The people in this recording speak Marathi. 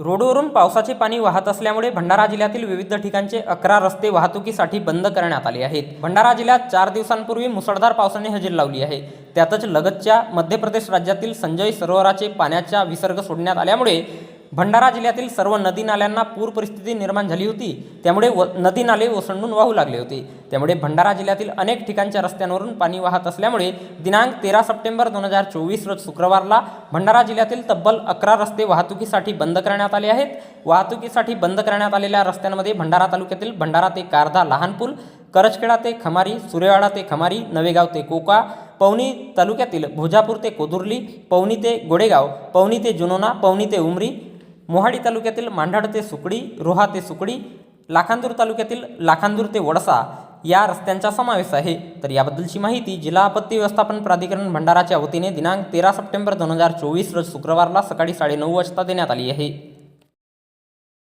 रोडवरून पावसाचे पाणी वाहत असल्यामुळे भंडारा जिल्ह्यातील विविध ठिकाणचे अकरा रस्ते वाहतुकीसाठी बंद करण्यात आले आहेत. भंडारा जिल्ह्यात चार दिवसांपूर्वी मुसळधार पावसाने हजेरी लावली आहे. त्यातच लगतच्या मध्य प्रदेश राज्यातील संजय सरोवराचे पाण्याचा विसर्ग सोडण्यात आल्यामुळे भंडारा जिल्ह्यातील सर्व नदी नाल्यांना पूर परिस्थिती निर्माण झाली होती. त्यामुळे व नदी नाले ओसंडून वाहू लागले होते. त्यामुळे भंडारा जिल्ह्यातील अनेक ठिकाणच्या रस्त्यांवरून पाणी वाहत असल्यामुळे दिनांक तेरा सप्टेंबर दोन हजार चोवीस रोज शुक्रवारला भंडारा जिल्ह्यातील तब्बल अकरा रस्ते वाहतुकीसाठी बंद करण्यात आले आहेत. वाहतुकीसाठी बंद करण्यात आलेल्या रस्त्यांमध्ये भंडारा तालुक्यातील भंडारा ते कारदा लहान पूल करजखेडा ते खमारी सुरेवाडा ते खमारी नवेगाव ते कोका पवनी तालुक्यातील भोजापूर ते कोदुर्ली पवनी ते गोडेगाव पवनी ते जुनोना पवनी ते उमरी मोहाडी तालुक्यातील मांढाड ते सुकडी रोहा ते सुकडी लाखांदूर तालुक्यातील लाखांदूर ते वडसा या रस्त्यांचा समावेश आहे. तर याबद्दलची माहिती जिल्हा आपत्ती व्यवस्थापन प्राधिकरण भंडाराच्या वतीने दिनांक तेरा सप्टेंबर दोन हजार चोवीस रोज शुक्रवारला सकाळी साडेनऊ वाजता देण्यात आली आहे.